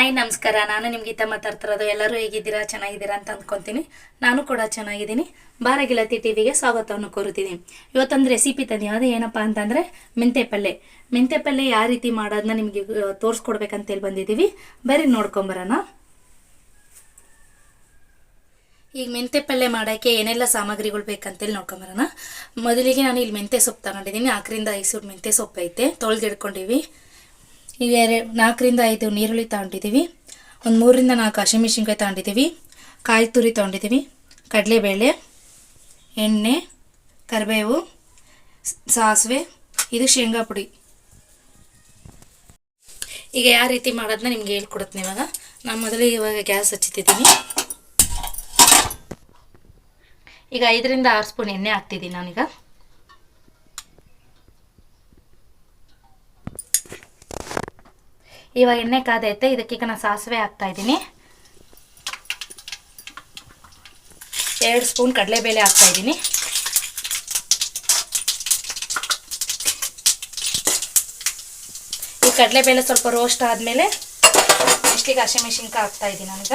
Hi, ನಮಸ್ಕಾರ. ನಾನು ನಿಮ್ಮ ಗೀತಾ ಮಾತಾಡ್ತಿರೋದು ಎಲ್ಲರೂ ಹೇಗಿದ್ದೀರಾ? ಚೆನ್ನಾಗಿದ್ದೀರಾ ಅಂತ ಅಂದ್ಕೊತೀನಿ. ನಾನು ಕೂಡ ಚೆನ್ನಾಗಿದ್ದೀನಿ. ಬಾರಗಿಲತಿ ಟಿವಿಗೆ ಸ್ವಾಗತವನ್ನು ಕೋರುತ್ತೀನಿ. ಇವತ್ತೊಂದು ರೆಸಿಪಿ ತಂದಿ ಅದು ಏನಪ್ಪ ಅಂತಂದರೆ ಮೆಂತೆ ಪಲ್ಯ ಮೆಂತೆ ಪಲ್ಯ ಯಾವ ರೀತಿ ಮಾಡೋದನ್ನ ನಿಮಗೆ ತೋರಿಸ್ಕೊಡ್ಬೇಕಂತೇಳಿ ಬಂದಿದ್ದೀವಿ. ಬರ್ರಿ, ನೋಡ್ಕೊಂಬರೋಣ. ಈಗ ಮೆಂತೆ ಪಲ್ಯ ಮಾಡೋಕ್ಕೆ ಏನೆಲ್ಲ ಸಾಮಗ್ರಿಗಳು ಬೇಕಂತೇಳಿ ನೋಡ್ಕೊಂಬರೋಣ. ಮೊದಲಿಗೆ ನಾನು ಇಲ್ಲಿ ಮೆಂತೆ ಸೊಪ್ಪು ತಗೊಂಡಿದ್ದೀನಿ. ನಾಲ್ಕರಿಂದ ಐದು ಸೂರು ಮೆಂತೆ ಸೊಪ್ಪು ಐತೆ ತೊಳೆದಿಡ್ಕೊಂಡಿವಿ ಈಗ ಎರಡು ನಾಲ್ಕರಿಂದ ಐದು ನೀರುಳ್ಳಿ ತಗೊಂಡಿದ್ದೀವಿ. ಒಂದು ಮೂರರಿಂದ ನಾಲ್ಕು ಹಸಿಮೆಣ್ಸಿನ್ಕಾಯಿ ತಗೊಂಡಿದ್ದೀವಿ. ಕಾಯಿ ತುರಿ ತಗೊಂಡಿದ್ದೀವಿ. ಕಡಲೆಬೇಳೆ, ಎಣ್ಣೆ, ಕರಿಬೇವು ಸಾಸಿವೆ, ಇದು ಶೇಂಗಾ ಪುಡಿ. ಈಗ ಯಾವ ರೀತಿ ಮಾಡೋದನ್ನ ನಿಮ್ಗೆ ಹೇಳ್ಕೊಡುತ್ತೆ ಇವಾಗ. ನಾನು ಮೊದಲಿಗೆ ಇವಾಗ ಗ್ಯಾಸ್ ಹಚ್ಚುತ್ತಿದ್ದೀನಿ ಈಗ ಐದರಿಂದ ಆರು ಸ್ಪೂನ್ ಎಣ್ಣೆ ಹಾಕ್ತಿದ್ದೀನಿ ನಾನೀಗ. ಇವಾಗ ಎಣ್ಣೆ ಕಾದೈತೆ ಇದಕ್ಕೀಗ ನಾನು ಸಾಸಿವೆ ಹಾಕ್ತಾ ಇದ್ದೀನಿ. ಎರಡು ಸ್ಪೂನ್ ಕಡಲೆಬೇಳೆ ಹಾಕ್ತಾ ಇದ್ದೀನಿ. ಈ ಕಡಲೆಬೇಳೆ ಸ್ವಲ್ಪ ರೋಸ್ಟ್ ಆದಮೇಲೆ ಇಷ್ಟಿಗೆ ಹಸಿಮೆಣಸಿನ್ಕಾಯಿ ಹಾಕ್ತಾ ಇದ್ದೀನಿ ನಾನೀಗ.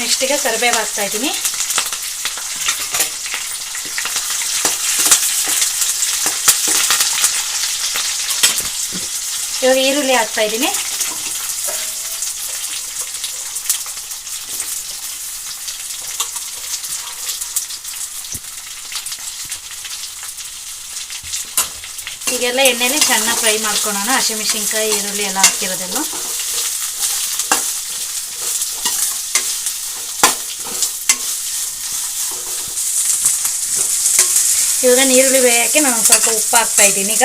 ನೆಕ್ಸ್ಟಿಗೆ ಕರಿಬೇವು ಹಾಕ್ತಾ ಇದ್ದೀನಿ. ಇವಾಗ ಈರುಳ್ಳಿ ಹಾಕ್ತಾ ಇದ್ದೀನಿ. ಈಗೆಲ್ಲ ಎಣ್ಣೆಲಿ ಚೆನ್ನಾಗಿ ಫ್ರೈ ಮಾಡ್ಕೊಳೋಣ. ಹಸಿಮೆಣ್ಸಿನ್ಕಾಯಿ, ಈರುಳ್ಳಿ ಎಲ್ಲ ಹಾಕಿರೋದೆಲ್ಲ. ಇವಾಗ ನೀರುಳ್ಳಿ ಬೇಯೋಕ್ಕೆ ನಾನು ಸ್ವಲ್ಪ ಉಪ್ಪು ಹಾಕ್ತಾ ಇದ್ದೀನಿ ಈಗ.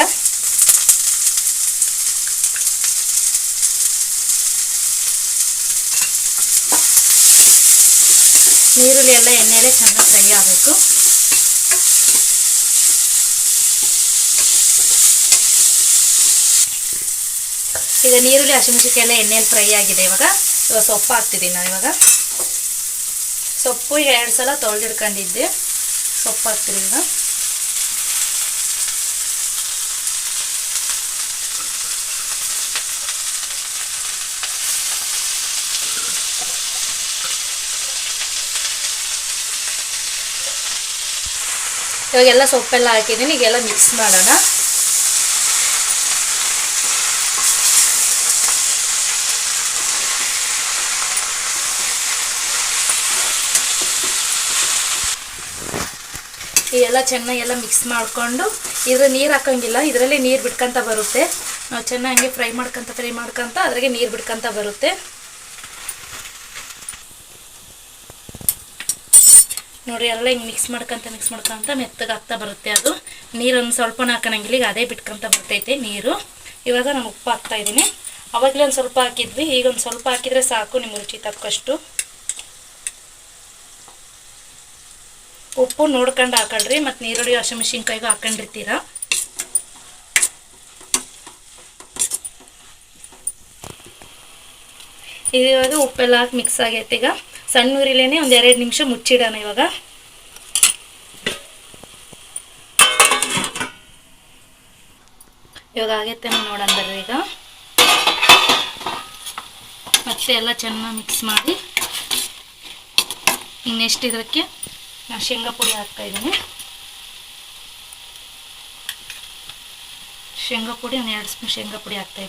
ನೀರುಳ್ಳಿ ಎಲ್ಲ ಎಣ್ಣೆಯಲ್ಲೇ ಚೆನ್ನಾಗಿ ಫ್ರೈ ಆಗಬೇಕು. ಈಗ ನೀರುಳ್ಳಿ ಹಸಿಮೆಣಸಿಕಾಯಿ ಎಣ್ಣೆಯಲ್ಲಿ ಫ್ರೈ ಆಗಿದೆ ಇವಾಗ. ಇವಾಗ ಸೊಪ್ಪು ಹಾಕ್ತಿದ್ದೀನಿ ನಾನು ಇವಾಗ. ಸೊಪ್ಪು ಈಗ ಎರಡು ಸಲ ತೊಳೆದಿಡ್ಕೊಂಡಿದ್ದೆ. ಸೊಪ್ಪು ಹಾಕ್ತೀನಿ ಈಗ. ಇವಾಗೆಲ್ಲ ಸೊಪ್ಪೆಲ್ಲ ಹಾಕಿದ್ದೀನಿ ಈಗೆಲ್ಲ ಮಿಕ್ಸ್ ಮಾಡೋಣ. ಎಲ್ಲ ಚೆನ್ನಾಗಿ ಎಲ್ಲ ಮಿಕ್ಸ್ ಮಾಡಿಕೊಂಡು ಇದ್ರ ನೀರು ಹಾಕೋಂಗಿಲ್ಲ. ಇದರಲ್ಲಿ ನೀರು ಬಿಡ್ಕೊಂತ ಬರುತ್ತೆ. ನಾವು ಚೆನ್ನಾಗಿ ಫ್ರೈ ಮಾಡ್ಕೊಂತ ಫ್ರೈ ಮಾಡ್ಕೊಂತ ಅದ್ರಾಗೆ ನೀರು ಬಿಡ್ಕೊಂತ ಬರುತ್ತೆ. ನೋಡ್ರಿ ಎಲ್ಲ ಹಿಂಗೆ ಮಿಕ್ಸ್ ಮಾಡ್ಕೊಂತ ಮಿಕ್ಸ್ ಮಾಡ್ಕೊಂತ ಮೆತ್ತಗೆ ಆಗ್ತಾ ಬರುತ್ತೆ ಅದು. ನೀರೊಂದು ಸ್ವಲ್ಪ ಹಾಕೋಣಂಗಿಲ್ಲ, ಈಗ ಅದೇ ಬಿಟ್ಕೊಂತ ಬರ್ತೈತೆ ನೀರು. ಇವಾಗ ನಾನು ಉಪ್ಪು ಹಾಕ್ತಾ ಇದ್ದೀನಿ. ಅವಾಗಲೇ ಒಂದು ಸ್ವಲ್ಪ ಹಾಕಿದ್ವಿ, ಈಗ ಒಂದು ಸ್ವಲ್ಪ ಹಾಕಿದರೆ ಸಾಕು ನಿಮ್ಮ ರುಚಿ ತಕ್ಕಷ್ಟು. ಉಪ್ಪು ನೋಡ್ಕೊಂಡು ಹಾಕೊಳ್ರಿ, ಮತ್ತು ನೀರುಳ್ಳಿ ಹಸಿಮೆಣಸಿನ್ಕಾಯಿಗೂ ಹಾಕೊಂಡಿರ್ತೀರ. ಇದು ಇವಾಗ ಉಪ್ಪೆಲ್ಲ ಹಾಕಿ ಮಿಕ್ಸ್ ಆಗೈತೆ ಈಗ. ಸಣ್ಣ ಊರಿಲೇನೆ ಒಂದು ಎರಡು ನಿಮಿಷ ಮುಚ್ಚಿಡೋಣ ಇವಾಗ. ಇವಾಗ ಆಗೈತೆ ನೋಡೋಣ ಬರ್ರಿ ಈಗ. ಮತ್ತೆ ಎಲ್ಲ ಚೆನ್ನಾಗಿ ಮಿಕ್ಸ್ ಮಾಡಿ. ಇನ್ನು ನೆಕ್ಸ್ಟ್ ಇದಕ್ಕೆ ನಾನು ಶೇಂಗಾ ಪುಡಿ ಹಾಕ್ತಾ ಇದ್ದೀನಿ. ಶೇಂಗಾ ಪುಡಿ ಒಂದು ಎರಡು ಸ್ಪೂನ್ ಶೇಂಗಾ ಪುಡಿ ಹಾಕ್ತಾ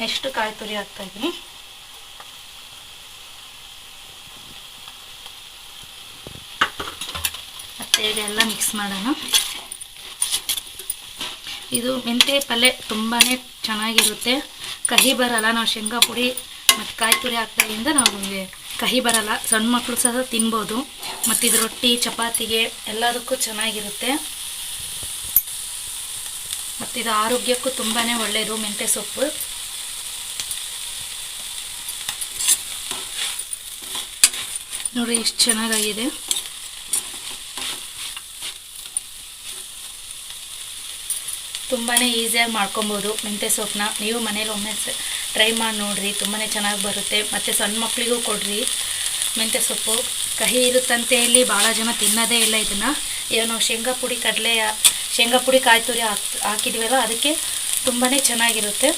ನೆಕ್ಸ್ಟ್ ಕಾಯಿ ತುರಿ ಹಾಕ್ತಾ ಇದ್ದೀನಿ. ಮತ್ತೆ ಇದೆಲ್ಲ ಮಿಕ್ಸ್ ಮಾಡೋಣ. ಇದು ಮೆಂತೆ ಪಲ್ಯ ತುಂಬಾ ಚೆನ್ನಾಗಿರುತ್ತೆ. ಕಹಿ ಬರಲ್ಲ, ನಾವು ಶೇಂಗಾ ಪುಡಿ ಮತ್ತು ಕಾಯಿ ತುರಿ ಹಾಕ್ದಾಗಿಂದ ನಾವು ಕಹಿ ಬರಲ್ಲ. ಸಣ್ಣ ಮಕ್ಕಳು ಸಹ ತಿನ್ಬೋದು. ಮತ್ತು ಇದು ರೊಟ್ಟಿ, ಚಪಾತಿಗೆ ಎಲ್ಲದಕ್ಕೂ ಚೆನ್ನಾಗಿರುತ್ತೆ. ಮತ್ತು ಇದು ಆರೋಗ್ಯಕ್ಕೂ ತುಂಬಾ ಒಳ್ಳೆಯದು ಮೆಂತ್ಯ ಸೊಪ್ಪು. ನೋಡಿ ಎಷ್ಟು ಚೆನ್ನಾಗಾಗಿದೆ. ತುಂಬಾ ಈಸಿಯಾಗಿ ಮಾಡ್ಕೊಬೋದು ಮೆಂತ್ಯ ಸೊಪ್ಪನ್ನ. ನೀವು ಮನೇಲಿ ಒಮ್ಮೆ ಟ್ರೈ ಮಾಡಿ ನೋಡಿರಿ ತುಂಬಾ ಚೆನ್ನಾಗಿ ಬರುತ್ತೆ. ಮತ್ತು ಸಣ್ಣ ಮಕ್ಕಳಿಗೂ ಕೊಡ್ರಿ ಮೆಂತ್ಯ ಸೊಪ್ಪು. ಕಹಿ ಇರುತ್ತಂತ ಇಲ್ಲಿ ಭಾಳ ಜನ ತಿನ್ನೋದೇ ಇಲ್ಲ ಇದನ್ನು. ಈಗ ನಾವು ಶೇಂಗಾ ಪುಡಿ ಕಡಲೆ, ಶೇಂಗಾ ಪುಡಿ ಕಾಯಿ ತುರಿ ಹಾಕ್, ಹಾಕಿದ್ವಲ್ಲ, ಅದಕ್ಕೆ ತುಂಬಾ ಚೆನ್ನಾಗಿರುತ್ತೆ.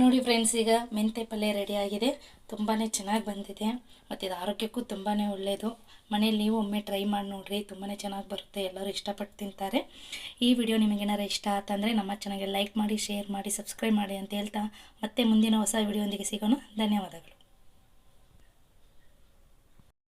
ನೋಡಿ ಫ್ರೆಂಡ್ಸ್ ಈಗ ಮೆಂತ್ಯ ಪಲ್ಯ ರೆಡಿ ಆಗಿದೆ. ತುಂಬಾ ಚೆನ್ನಾಗಿ ಬಂದಿದೆ. ಮತ್ತು ಇದು ಆರೋಗ್ಯಕ್ಕೂ ತುಂಬಾ ಒಳ್ಳೆಯದು ಮನೇಲಿ ನೀವು ಒಮ್ಮೆ ಟ್ರೈ ಮಾಡಿ ನೋಡಿರಿ. ತುಂಬಾ ಚೆನ್ನಾಗಿ ಬರುತ್ತೆ. ಎಲ್ಲರೂ ಇಷ್ಟಪಟ್ಟು ತಿಂತಾರೆ. ಈ ವಿಡಿಯೋ ನಿಮಗೇನಾರು ಇಷ್ಟ ಆತಂದರೆ ನಮ್ಮ ಚಾನಲ್ಗೆ ಲೈಕ್ ಮಾಡಿ ಶೇರ್ ಮಾಡಿ ಸಬ್ಸ್ಕ್ರೈಬ್ ಮಾಡಿ ಅಂತ ಹೇಳ್ತಾ ಮತ್ತೆ ಮುಂದಿನ ಹೊಸ ವಿಡಿಯೋಂದಿಗೆ ಸಿಗೋಣ. ಧನ್ಯವಾದಗಳು.